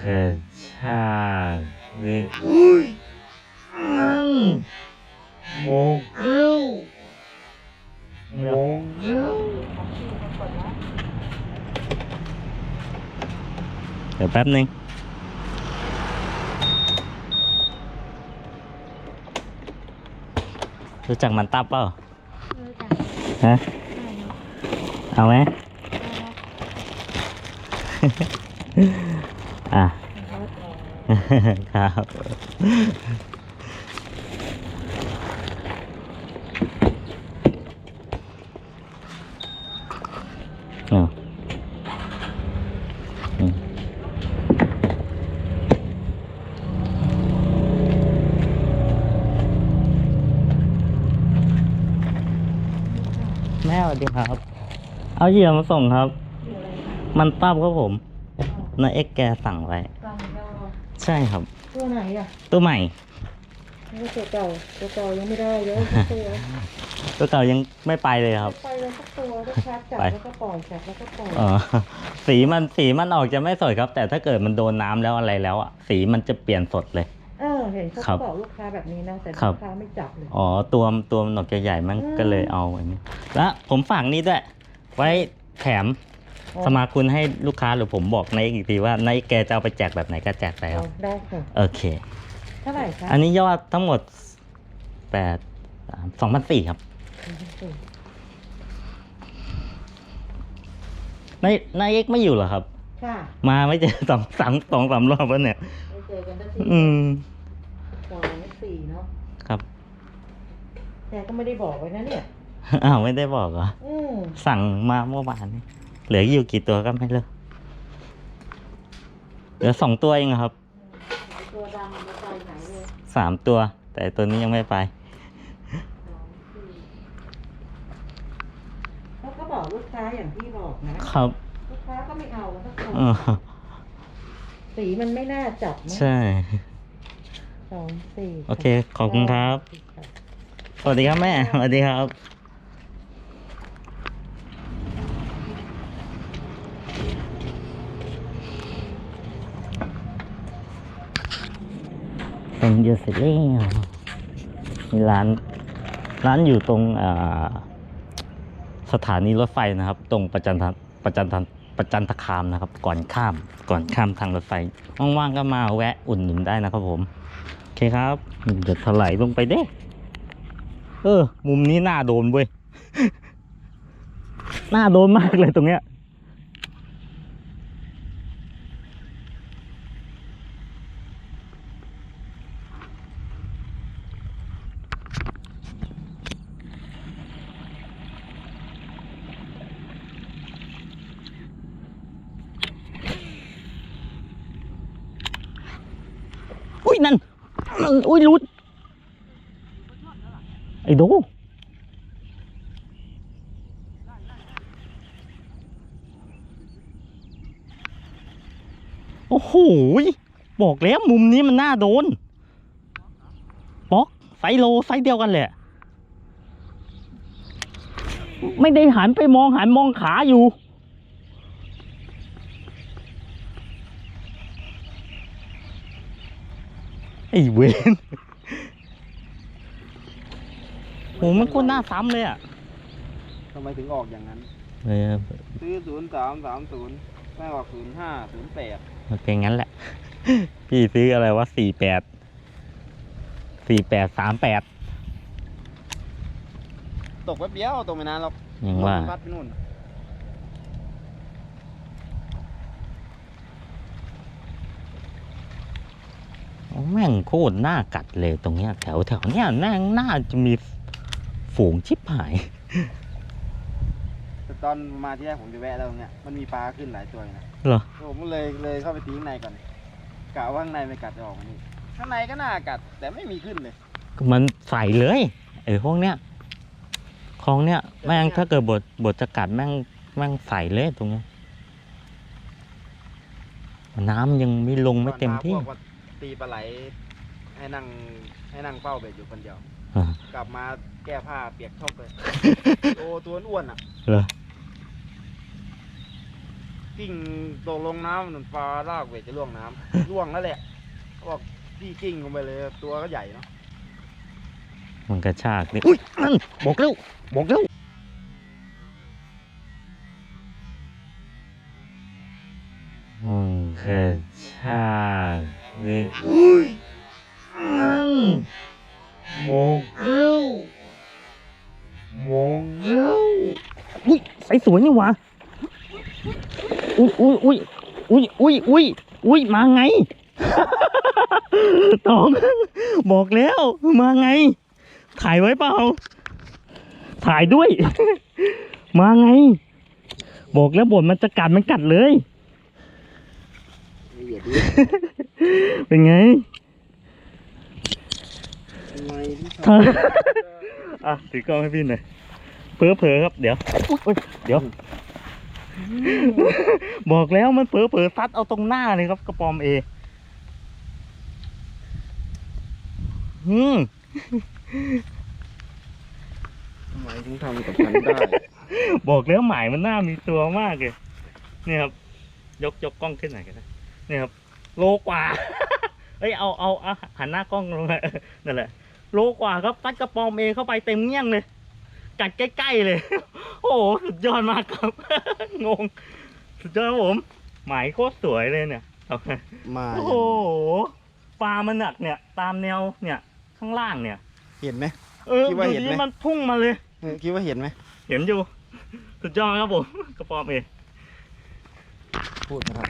กระชากเลยโมกเร็วโมกเร็ว เดี๋ยวแป๊บนึงรู้จักมันตับเปล่ารู้จักฮะได้เนอะเอาไหมอะ ครับเอาอืมแม่สวัสดีครับ เอาเหยื่อมาส่งครับ มันตับครับผม นาเอ็กแกสั่งไว้กลางยอใช่ครับ ตัวไหนอะตัวใหม่นี่ก็ตัวเก่าตัวเก่ายังไม่ได้เลยสักตัวตัวเก่ายังไม่ไปเลยครับ ไปเลยสักตัวได้ชาร์จจับไปแล้วก็ปล่อยจับแล้วก็ปล่อยเออสีมันสีมันออกจะไม่สดครับ แต่ถ้าเกิดมันโดนน้ำแล้วอะไรแล้วอะสีมันจะเปลี่ยนสดเลย เออเห็นเขาครับบอกลูกค้าแบบนี้นะแต่ครับลูกค้าไม่จับเลยอ๋อตัวตัวมันออกจะใหญ่มันอืมก็เลยเอาอันนี้แล้วผมฝากนี้ด้วยไว้แถมอ๋อ สมาคุณให้ลูกค้าหรือผมบอกนายอีกทีว่านายแกจะเอาไปแจกแบบไหนก็แจกไปคอ๋รัอบได้ค่ะ โอเค เท่าไหร่คะอันนี้ยอดทั้งหมดแปดสองพันสี่ครับนายนายเอกไม่อยู่เหรอครับ ค่ะ มาไม่เจอสองสามสองสามรอบแล้วเนี่ย ไม่เจอกันสักทีอืมสองสี่เนาะ ครับ แต่ก็ไม่ได้บอกไว้นะเนี่ย อ้าวไม่ได้บอกเหรอ อืมสั่งมาเมื่อวานนี้ เหลืออยู่กี่ตัวก็ไม่รู้เหลือสองตัวเองอะครับ ตัวดำมันไปไหนเลยสามตัว แต่ตัวนี้ยังไม่ไปสองสี่เขาก็บอกลูกค้าอย่างที่บอกนะ ครับลูกค้าก็ไม่เอาสักตัวเออสีมันไม่น่าจับนะใช่ สองสี่โอเค ขอบคุณครับ สวัสดีครับแม่ สวัสดีครับ เป็นเยอะเสร็จแล้วมีร้าน ร้านอยู่ตรงสถานีรถไฟนะครับ ตรงประจันทประจันทประจันตคามนะครับ ก่อนข้ามก่อนข้ามทางรถไฟว่างๆก็มาแวะอุ่นหนุนได้นะครับผม โอเคครับเดี๋ยวถลายลงไปเด้เออ มุมนี้หน่าโดนเว้ยน่าโดนมากเลยตรงเนี้ย ยนั่นอุ้ยรุดไอ้ดูโอ้โหยบอกแล้วมุมนี้มันน่าโดนป๊อกไซโลไซเดียวกันแหละ ไม่ได้หันไปมองหันมองขาอยู่ อ้เวนโหมันก็น่าซ้ำเลยอะทำไมถึงออกอย่างนั้นเออซื้อศูนย์สามสามศูนย์ไม่ออกศูนย์ห้าศูนย์แปดมันเป็นงั้นแหละ พี่ซื้ออะไรวะสี่แปด สี่แปดสามแปดตกแป๊บเดียวตกไม่นานหรอกยังว่า พัดไปนู่น แม่งโคตรน่ากัดเลยตรงเนี้ยแถวแถวเนี้ยแม่งน่าจะมีฝูงชิบหาย แต่ตอนมาที่แรกผมจะแวะแล้วตรงเนี้ยมันมีปลาขึ้นหลายตัวอยู่นะเหรอ ผมก็เลยเลยเข้าไปตีข้างในก่อนกะว่าข้างในไม่กัดจะออกมานี่ข้างในก็น่ากัด แต่ไม่มีขึ้นเลย มันใส่เลยไอ้พวกเนี้ยคลองเนี้ยแม่งถ้าเกิดบทบทจะกัดแม่งแม่งใส่เลยตรงเนี้ยน้ำยังไม่ลงไม่เต็มที่ก่อนาพวกว่า ตีปลาไหล ให้นั่งให้นั่งเฝ้าเบ็ดอยู่คนเดียว อ่ากลับมาแก้ผ้าเปียกชอบเลย โอ้ตัวอ้วนอะเหรอกิ้งตกลงน้ำหนุนปลาลากเวทจะล่วงน้ำ ล่วงแล้วแหละเขาบอกพี่กิ้งลงไปเลยตัวก็ใหญ่เนาะมันกระชากนี่อุ้ยนั่นบอกเร็วบอกเร็วมันกระชาก นี่อุ้ยนั่นบอกเร็วบอกเร็วอุ้ยใสสวยนี่หวะอุ้ยอุ้ยอุ้ยอุ้ยอุ้ยอุ้ยอุ้ยมาไงตองบอกแล้วมาไง ถ่ายไว้เปล่า ถ่ายด้วย มาไง บอกแล้วบทมันจะกัดมันกัดเลย เหยียดดิเป็นไงทำไมพี่ชถ่ายอะถือกล้องให้พี่หน่อยเผลอเผลอๆครับ เดี๋ยวอุ๊ยเดี๋ยว บอกแล้วมันเผลอเผลอๆซัดเอาตรงหน้าเลยครับ กระปอมเออืมทำไมถึงทำกับฉันได้ บอกแล้วหมายมันน่ามีตัวมากเลยเนี่ยครับ ยกยกกล้องขึ้นหน่อยกันนะเนี่ยครับ โลกว่า เอ้ยเอาเอาเอาหันหน้ากล้องลงมานั่นแหละ โลกว่าครับตัดกระปอมเอเข้าไปเต็มเงี้ยงเลย กัดใกล้ๆเลย โอ้โหสุดยอดมากครับ งง สุดยอดครับผม หมายโคตรสวยเลยเนี่ยเอาไงมาโอ้โหปลามันหนักเนี่ย ตามแนวเนี่ยข้างล่างเนี่ย เห็นไหมเออคิดอว่ายู่เห็นไหมดีมันพุ่งมาเลยเออคิดว่าเห็นไหมเห็นอยู่ สุดยอดครับผมกระปอมเอพูดนะครับ